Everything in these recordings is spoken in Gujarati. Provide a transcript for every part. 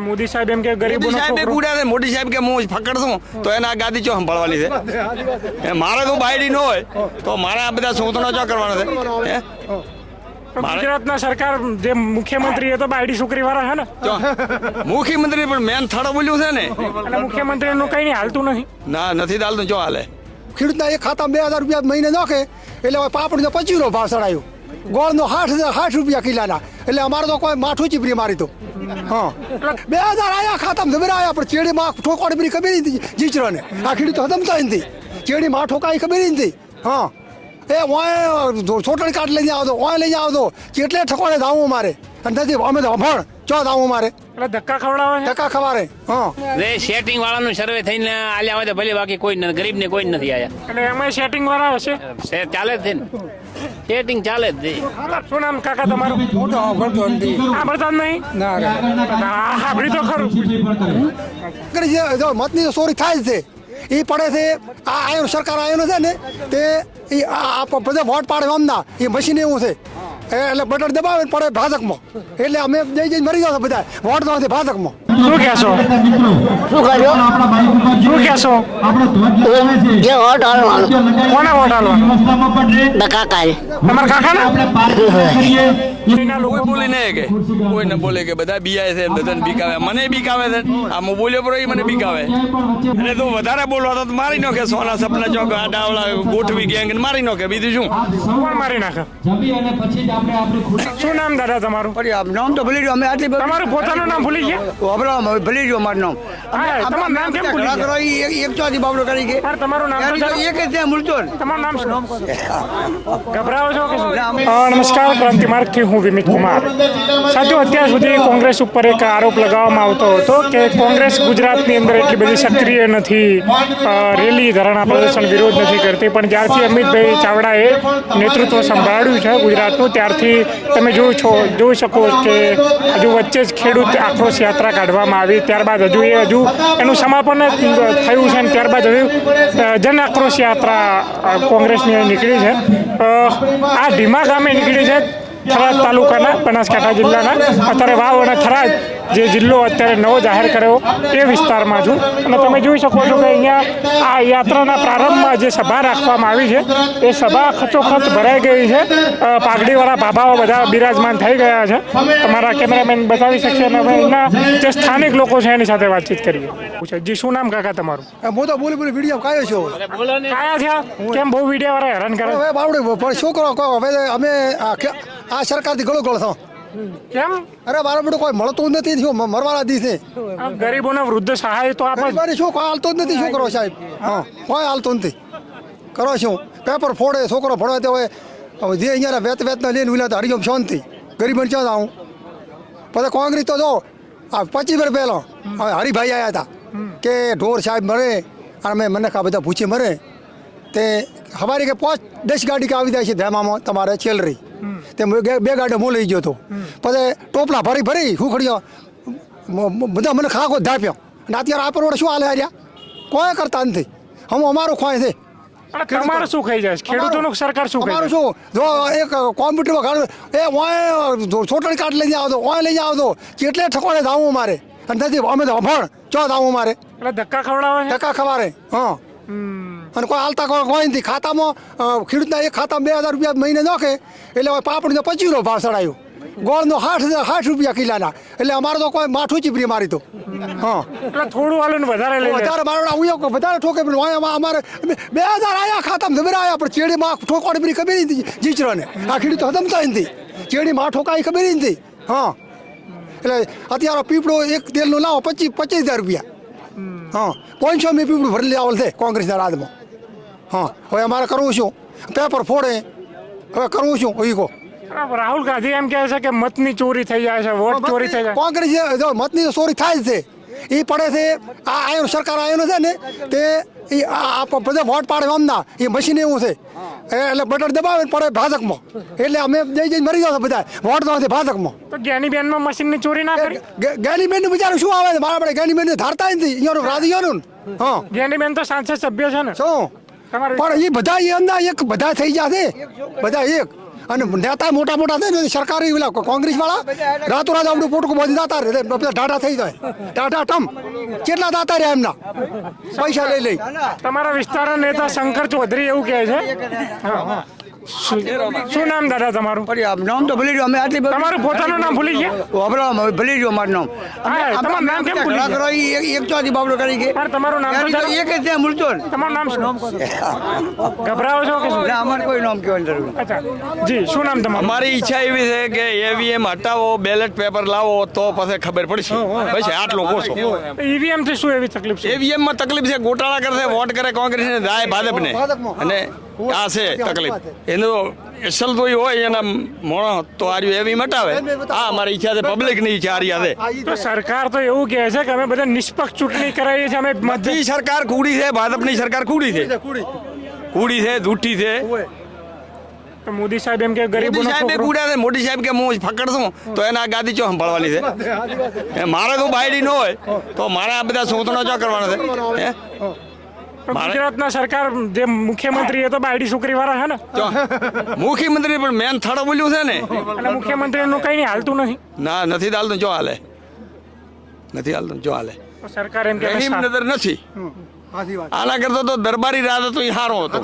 મોદી સાહેબ એમ કે ગરીબ સાહેબ એક ઉડ્યા છે મોદી સાહેબ કે હું ફકડશું તો એને આ ગાદી ચો સંભાળવાની છે? મારે તો બાયડી ન હોય તો મારે આ બધા સૂતનો ચો કરવાનો છે? ગુજરાતના સરકાર જે મુખ્યમંત્રી એ તો બાયડી છોકરી વાળા છે ને? મુખ્યમંત્રી પણ મેન થડો બોલ્યું છે ને? અને મુખ્યમંત્રીનું કઈ નહીં હાલતું નહીં ના નથી ચાલતું જો હાલે? ખેડૂતના એક ખાતા બે હજાર રૂપિયા મહિને નાખે એટલે હવે પાપડીનો પચીસનો ભાવ ચડાયો ગોળનો સાઠ હજાર સાઠ રૂપિયા કિલાના એટલે અમારે તો કોઈ માઠું ચીપરી મારી તો. હા. બે હજાર આયા જમીન આયા, પણ ચેડીમાં ઠોકવાડી બધી ખબર નથી જીચરોને આ ખેડૂતો હદમતા નથી. ચેડીમાં ઠોકાઈ ખબર નથી. હા. એ ઓય છોટણ કાઢ લઈને આવતો ઓય લઈને આવતો કેટલે ઠકોડે ધાવું મારે નથી અમે તો અભણ ચો દાવું મારે એટલે ધક્કા ખવડાવે ધક્કા ખવારે હા રે સેટિંગ વાળાનું સર્વે થઈને આલ્યા હોય તો ભલે બાકી કોઈ નથી ગરીબ ને કોઈ નથી આયા એટલે એમાં સેટિંગ વાળા હશે સે ચાલે જ છે ને સેટિંગ ચાલે જ છે શું નામ કાકા તમારું સાંભળતા જ નહીં હા સાંભળી તો ખરું કરી જે જો મતની તો ચોરી થાય જ છે એ પડે છે આ આયો સરકાર આયો છે ને તે એ આ બધા વોટ પાડે અમના એ મશીન એવું છે એટલે બટન દબાવે પડે ભાજકમાં. એટલે અમે જઈ જઈને મરી જાવ બધા. વોટ નથી ભાજકમાં. શું કહેશો શું કર્યો શું કહેશો જે વોટ હાલવાનો? કોને વોટ હાલવાનો? ડકા કાઢ તમારા કાકાના? કોઈ બોલી નહીં કે. કોઈ ન બોલે કે બધા બીઆય છે બધાને બીકાવે. મને બીકાવે છે. આ હું બોલ્યો પર મને બીકાવે. અને તું વધારે બોલવા તો મારી નાખે સોના સપના ચોક આ ડાવલા ગોઠવી ગેંગ મારી નાખે. બીજું શું? કોણ મારી નાખે? શું નામ દાદા તમારું? નામ તો ભૂલી ગયો. અમે આટલી તમારું પોતાનું નામ ભૂલી ગયા? ભૂલી ગયો મારું નામ. તમારું નામ કેમ ભૂલી ગયા? એક ચોથી બાબડો કરી કે. તમારું નામ એક જ ત્યાં મૂળતો તમારું નામ શું? ગભરાવો છો કે નમસ્કાર ક્રાંતિ માર્ગથી હું વિમિત કુમાર. સાથીઓ અત્યાર સુધી કોંગ્રેસ ઉપર એક આરોપ લગાવવામાં આવતો હતો કે કોંગ્રેસ ગુજરાતની અંદર એટલી બધી સક્રિય નથી રેલી, ધરણા પ્રદર્શન વિરોધ નથી કરતી, પણ જ્યારથી અમિતભાઈ ચાવડાએ નેતૃત્વ સંભાળ્યું છે ગુજરાતનું, ત્યારથી તમે જોઈ છો, જોઈ શકો કે હજુ વચ્ચે જ ખેડૂત આક્રોશ યાત્રા કાઢવામાં આવી, ત્યારબાદ હજુ એ હજુ એનું સમાપન જ થયું છે અને ત્યારબાદ હજુ જન આક્રોશ યાત્રા કોંગ્રેસની નીકળી છે. આ ધીમા ગામે નીકળી છે. થરાદ તાલુકાના બનાસકાંઠા જિલ્લાના. અત્યારે વાવ અને થરાદ જે જિલ્લો અત્યારે નવો જાહેર કર્યો એ વિસ્તારમાં છું. અને તમે જોઈ શકો છો કે અહીંયા આ યાત્રાના પ્રારંભમાં જે સભા રાખવામાં આવી છે એ સભા ખચોખચ ભરાઈ ગઈ છે. પાઘડીવાળા બાબાઓ બધા બિરાજમાન થઈ ગયા છે. તમારા કેમેરામેન બતાવી શકશે અને અહીંના જે સ્થાનિક લોકો છે એની સાથે વાતચીત કરીએ. જી શું નામ કાકા તમારું? હું તો બોલી બોલી વીડિયો કાયો છો? કયા છે કેમ બહુ વીડિયો વાળા હેરાન કરે? હવે બાવડે શું કરો હવે અમે આ સરકાર સરકારથી ગળો ગળ થો. કેમ? અરે મારા બધું કોઈ મળતું નથી શું મરવાના દીધે ગરીબોને વૃદ્ધ સહાય તો આપણે. શું કોઈ હાલતો જ નથી શું કરો સાહેબ? હા. કોઈ હાલતો નથી. કરો શું પેપર ફોડે છોકરો ભણવા તે હોય. હવે જે અહીંયા વેત વેતના લઈને ઉલા તો હરિયમ શાંતિ. ગરીબને ક્યાં જાઉં પછી કોંગ્રેસ તો જો આ પચીસ વર્ષ પહેલો હવે હરિભાઈ આવ્યા હતા. કે ઢોર સાહેબ મરે અને મેં મને કા બધા પૂછે મરે. તે હવારી કે પાંચ દસ ગાડી કે આવી જાય છે ધેમામાં તમારે ચેલરી તે મેં બે ગાડી હું લઈ ગયો હતો પછી ટોપલા ભરી ભરી મ- બધા મને ખાખો ધાપ્યો. અને અત્યારે આ પર શું હાલે હાર્યા? કોઈ કરતા નથી. હમ અમારું ખોય છે. પણ શું ખાઈ જાય? ખેડૂતોનું સરકાર શું અમારું શું? જો એક કોમ્પ્યુટરમાં ગાડું એ ઓય છોટણી કાર્ડ લઈને આવતો ઓય લઈને આવતો. કેટલે ઠકોડે ધાવું મારે. અને નથી અમે તો અભણ ચો ધાવું મારે. એટલે ધક્કા ખવડાવે ધક્કા ખવારે હા. અને કોઈ હાલતા કોઈ નથી. ખાતામાં ખેડૂતના એક ખાતામાં બે હજાર રૂપિયા મહિને નાખે એટલે પાપડનો પચીસ પચીસનો ભાવ ચડાયો ગોળનો સાઠ હજાર સાઠ રૂપિયા કિલાના. એટલે અમારે તો કોઈ માઠું ચીપરી મારી તો. હા. થોડું હાલો ને વધારે વધારે મારો હું વધારે ઠોકે પણ અમારે બે હજાર આયા ખાતામાં જમીન આયા પણ ચેડીમાં ઠોકવાડી બી ખબર નથી જીચરોને. આ ખેડૂતો હદમતા નથી. ચેડીમાં ઠોકાઈ ખબર નથી. હા. એટલે અત્યારે પીપળો એક તેલનું લાવો પચીસ પચીસ હજાર રૂપિયા. હા. પાંચસો મેં પીપળું ભરેલી આવેલ છે કોંગ્રેસના રાજમાં. હા હવે અમારે કરવું શું? પેપર ફોડે. હવે કરવું શું? એ કહો. રાહુલ ગાંધી એમ કહે છે કે મતની ચોરી થઈ જાય છે વોટ ચોરી થઈ જાય. કોંગ્રેસ જો મતની ચોરી થાય છે એ પડે છે આ આયો સરકાર આયો છે ને તે એ બધા વોટ પાડે અમના એ મશીન એવું છે. એટલે બટન દબાવે પડે ભાજકમાં. એટલે અમે જઈ જઈને મરી જાવ બધા. વોટ નથી ભાજકમાં. તો જ્ઞાની બેનમાં મશીનની ચોરી ના કરી? ગેની બેન બિચારું શું આવે છે? મારા આપણે ગેની બેન ધારતા નથી. અહીંયાનું રાધિયાનું ને. હા. જ્ઞાની બેન તો સાંસદ સભ્ય છે ને. શું? પણ એ બધા એ અંદર એક બધા થઈ જશે બધા એક. અને નેતા મોટા મોટા થાય ને સરકારી પેલા કોંગ્રેસ વાળા રાતોરાત આપણું પોટકું બધી દાતા રહે ટાટા થઈ જાય. ટાટા ટમ. કેટલા દાતા રહ્યા એમના? પૈસા લઈ લઈ. તમારા વિસ્તારના નેતા શંકર ચૌધરી એવું કહે છે? હા. શું નામ દાદા તમારું? નામ તો ભૂલી ગયો અમે આટલી તમારું પોતાનું નામ ભૂલી ગયા? ભૂલી ગયો મારું નામ. તમારું નામ કેમ ભૂલી ગયા? એક- તો ચોથી બાબડો કરી ગયા તમારું નામ એક જ ત્યાં મૂળતો તમારું નામ શું? ગભરાવો છો કે શું? ના અમારે કોઈ નામ કહેવાની જરૂર અચ્છા. જી શું નામ તમારું? અમારી ઈચ્છા એવી છે કે એવીએમ હટાવો બેલેટ પેપર લાવો તો પછી ખબર પડશે. પછી આટલો કોશો ઈવીએમથી શું એવી તકલીફ છે? ઈવીએમમાં તકલીફ છે ગોટાળા કરશે વોટ કરે કોંગ્રેસ ને જાય ભાજપ ને અને આ છે તકલીફ. એનું અસલ તો ઈ હોય એના મોણો તો આર્યું એવી મટાવે. આ અમારી ઈચ્છા છે પબ્લિકની ઈચ્છા આર્યા છે. તો સરકાર તો એવું કહે છે કે અમે બધા નિષ્પક્ષ ચૂંટણી કરાવીએ છીએ અમે મધ્ય બધી સરકાર કુડી છે ભાજપની સરકાર કુડી છે. કુડી છે જૂઠી છે. તો મોદી સાહેબ એમ કે ગરીબ સાહેબ એ કુડ્યા છે મોદી સાહેબ કે હું ફકડશું તો એના ગાદી ચો સંભાળવાની છે? એ મારે તો બાયડી ન હોય તો મારે આ બધા સોતણો ચો કરવાના છે? હે? ગુજરાતના સરકાર જે મુખ્યમંત્રી એ તો બાયડી છોકરી વાળા છે ને મુખ્યમંત્રી પણ મેન થડ બોલ્યું છે ને. અને મુખ્યમંત્રી નું કઈ હાલતું નથી. ના નથી ચાલતું જો હાલે. નથી હાલતું જો હાલે. સરકાર એમ કે નથી. આના કરતો તો દરબારી રાજ હતો એ સારો હતો.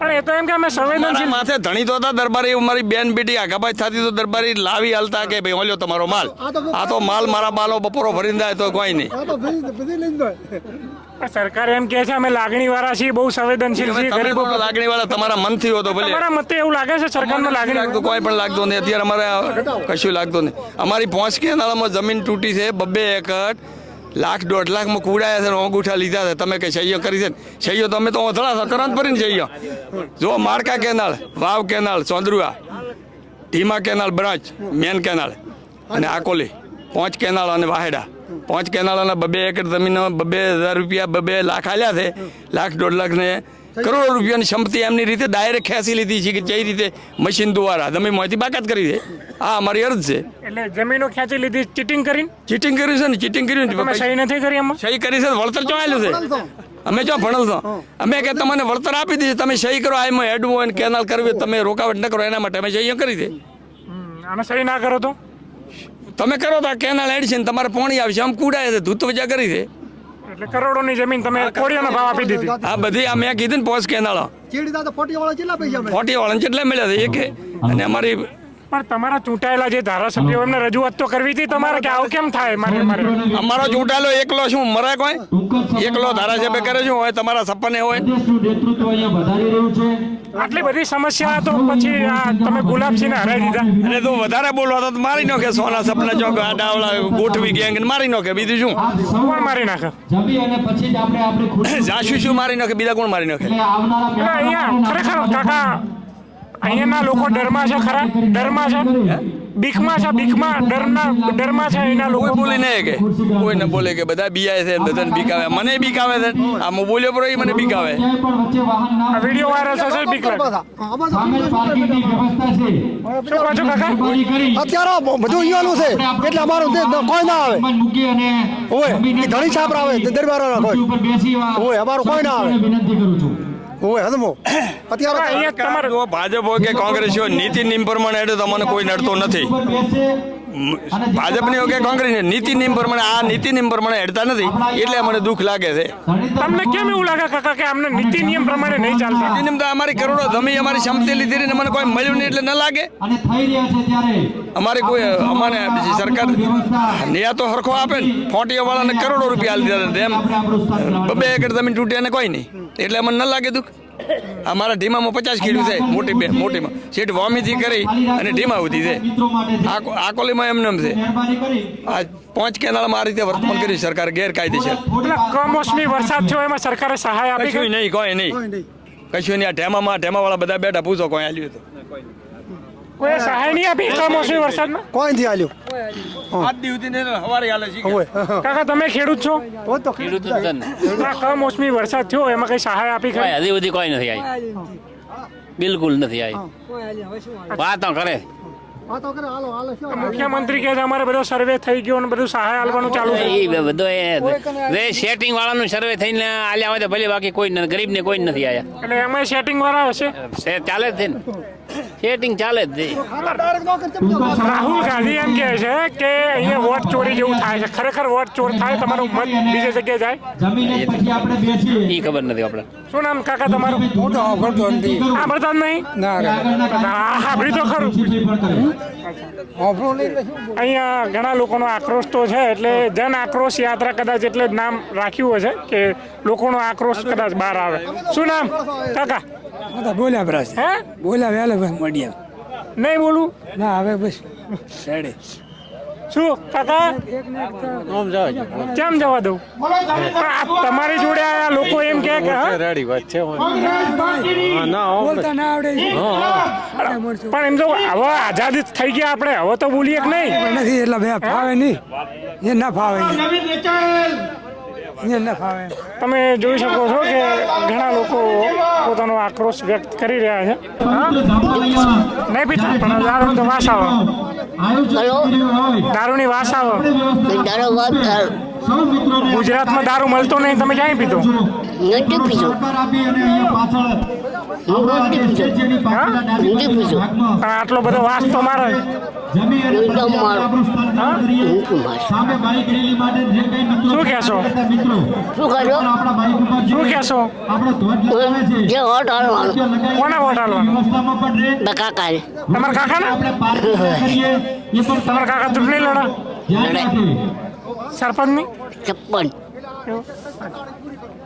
પણ એ તો એમ કે અમે સંવેદનશીલ માથે ધણી તો હતા દરબારી મારી બેન બેટી આગાબાઈ થતી તો દરબારી લાવી હાલતા કે ભાઈ ઓલ્યો તમારો માલ. આ તો માલ મારા બાલો બપોરો ભરીને જાય તો કોઈ નહીં. આ તો બધી બધી લઈને જાય. પણ સરકાર એમ કે છે અમે લાગણી વાળા છીએ બહુ સંવેદનશીલ છીએ ગરીબો લાગણી વાળા તમારા મનથી હો તો ભલે. તમારા મતે એવું લાગે છે સરકારનું લાગણી? લાગતું કોઈ પણ લાગતું નહીં. અત્યારે અમારે કશું લાગતું નહીં. અમારી પહોંચ કેનાળામાં જમીન તૂટી છે બબ્બે એકર. લાખ દોઢ લાખમાં કુડાયા છે અંગૂઠા લીધા છે. તમે કે સહીઓ કરી છે? સહીઓ તો તો ઓથળા છો કરંત ભરીને સહીઓ. જો માળકા કેનાળ વાવ કેનાળ ચોંદરુઆ ધીમા કેનાળ બ્રાંચ મેન કેનાળ અને આકોલી, પાંચ કેનાળ અને વાહેડા. પાંચ કેનાલ અને બબે એકર જમીનમાં બબે હજાર રૂપિયા બબે લાખ આલ્યા છે. લાખ દોઢ લાખ ને કરોડો રૂપિયાની ક્ષમતા એમની રીતે ડાયરેક્ટ ખેંચી લીધી છે કે જે રીતે મશીન દ્વારા. તમે મોંથી બાકાત કરી દે આ અમારી અર્થ છે. એટલે જમીનો ખેંચી લીધી ચીટિંગ કરીને? ચીટિંગ કર્યું છે ને? ચીટિંગ કર્યું સહી નથી કરી એમાં? સહી કરી છે વળતર ચોંયેલું છે? અમે જો ભણલ છો અમે કે તમને વળતર આપી દીધી તમે સહી કરો આ એમાં હેડવું હોય કેનાલ કરવી તમે રોકાવટ ન કરો એના માટે અમે સહી કરી દે અને સહી ના કરો તો? તમે કરો તો આ કેનાલ હેડ છે ને તમારે પાણી આવશે આમ કુડાય છે ધૂત વજા કરી છે. એટલે કરોડોની જમીન તમે કોળીઓનો ભાવ આપી દીધી. આ બધી આ મેં કીધી ને પોસ કેનાળો. ચીડી દાદા ફોટી વાળા કેટલા પૈસા મળે ફોટી વાળા કેટલા મળ્યા છે એકે. અને અમારી પણ તમારા ચૂંટાયેલા જે ધારાસભ્યો એમને રજૂઆત તો કરવી હતી તમારે કે આવું કેમ થાય મારે મારે? અમારો ચૂંટાયેલો એકલો શું મરે કોઈ? એકલો ધારાસભ્ય કરે શું હોય તમારા સપને હોય. આટલી બધી સમસ્યા તો પછી આ તમે ગુલાબસિંહને હરાવી દીધા. અને તું વધારે બોલવા તો મારી નાખે સોના સપના ચોક આ ડાવલા ગોઠવી ગેંગ મારી નાખે બીજું શું? કોણ મારી નાખે? જમી અને પછી જ આપણે આપણી ખુશી જાશું શું મારી નાખે બીજા કોણ મારી નાખે? અહીંયા ખરેખર કાકા અહીંયાના લોકો ડરમાં છે ખરા? ડરમાં છે? બીકમાં છે બીકમાં ડરના ડરમાં છે એના લોકો. બોલી નહીં કે કોઈ ન બોલે કે બધા બીઆય છે બધાને બીકાવે મને બીકાવે છે. આ હું બોલ્યો પર મને બીકાવે ક્યાંય પણ વચ્ચે વાહન ના આ વીડિયો વાયરલ થશે બીક અત્યારે બધું અહીંયાનું છે. એટલે અમારું તે કોઈ ના આવે. જમીને ઘણી છાપરા આવે, દરબાર હોય ઓય, અમારું કોઈ ના આવે. વિનંતી કરું છું. ઓય હદમો અત્યારે અહીંયા તમારે. ભાજપ હોય કે કોંગ્રેસ હોય નીતિ નિયમ પ્રમાણે તમને કોઈ નડતો નથી. ભાજપની કે કોંગ્રેસ નીતિ નિયમ પ્રમાણે આ નીતિ નિયમ પ્રમાણે હેડતા નથી એટલે મને દુઃખ લાગે છે. તમને કેમ એવું લાગે કાકા કે અમને નીતિ નિયમ પ્રમાણે નહીં ચાલતા? નીતિ નિયમ તો અમારી કરોડો જમી અમારી ક્ષમતા લીધી ને મને કોઈ મળ્યું નહીં એટલે ન લાગે. અને થઈ રહ્યા છે ત્યારે અમારે કોઈ અમારે બીજી સરકાર નિયા તો હરખો આપે ને ફોટીઓ વાળાને કરોડો રૂપિયા લીધા. એમ. બબે એકર જમીન તૂટ્યા અને કોઈ નહીં. એટલે અમને ન લાગે દુઃખ. અમારા ઢીમામાં પચાસ કિલો છે મોટી બે મોટીમાં. સીટ વોમિથી કરી અને ઢીમા ઉધી છે. આ કોલીમાં એમને એમ છે આ પાંચ કેનાલમાં આ રીતે વર્તમાન કર્યું સરકાર ગેરકાયદેસર. છે કમોસમી વરસાદ થયો એમાં સરકારે સહાય આપી કશું નહીં? કોઈ નહીં. કશું નહીં. આ ઢેમામાં ઢેમાવાળા બધા બેઠા પૂછો કોઈ આલ્યું તો. કોઈ સહાય નહીં આપી? કમોસમી વરસાદમાં? કોઈ નથી આલ્યું? આજ દિવસથી હવારે હાલે છે કાકા તમે ખેડૂત છો? તો તો ખેડૂત જ ને. કમોસમી વરસાદ થયો? એમાં કઈ સહાય આપી ખરી? હજી સુધી કોઈ નથી આવી બિલકુલ નથી આવી વાતો કરે. આ કરે હાલો હાલો શું મુખ્યમંત્રી કહે છે અમારે બધો સર્વે થઈ ગયો અને બધું સહાય આપવાનું ચાલુ છે. એ બધો એ સેટિંગ વાળાનું સર્વે થઈને આલ્યા હોય તો ભલે બાકી કોઈ ગરીબને કોઈ નથી આયા. એટલે એમાં સેટિંગ વાળા હશે? ચાલે જ છે ને. સેટિંગ ચાલે જ રાહુલ ગાંધી એમ કહે છે કે અહીંયા વોટ ચોરી જેવું થાય છે. ખરેખર વોટ ચોર થાય તમારું મન બીજી જગ્યાએ જાય. જમીને પછી આપણે બેસીએ. એ ખબર નથી આપણે. શું નામ કાકા તમારું? હું તો સાંભળતો નથી સાંભળતા નહીં? ના સાંભળી તો ખરું? અહીંયા ઘણા લોકોનો આક્રોશ તો છે એટલે જન આક્રોશ યાત્રા કદાચ એટલે જ નામ રાખ્યું હશે કે લોકોનો આક્રોશ કદાચ બહાર આવે. શું નામ? કાકા? બોલ્યા બ્રાસ હે? બોલ્યા વહેલા ભાઈ મળ્યા નહીં બોલું? ના હવે બસ. રેડી. શું કાકા? કેમ જવા દઉં? પણ તમારી જોડે આ લોકો એમ કે કે હા? બોલતા ના આવડે પણ એમ તો હવે આઝાદી થઈ ગયા આપણે. હવે તો બોલીએ કે નહીં? નથી એટલે બે ફાવે નહીં. એ ના ફાવે એ ના ફાવે. તમે જોઈ શકો છો કે ઘણા લોકો પોતાનો આક્રોશ વ્યક્ત કરી રહ્યા છે. નહીં પીતા પણ દારૂ તો વાસ આવે. હલો? દારૂની વાસ આવે. ગુજરાતમાં દારૂ મળતો નહીં તમે ક્યાંય પીધો? નથી પીધો. પણ આટલો બધો વાસ તો મારે શું કહેશો? શું કર્યો આપણા બાઈક ઉપર શું કહેશો? જે હાલવાનું? કોને વોટ બકા કાલે તમારા કાકા ને તમારા કાકા ચૂંટણી લડા? સરપંચની? છપ્પન.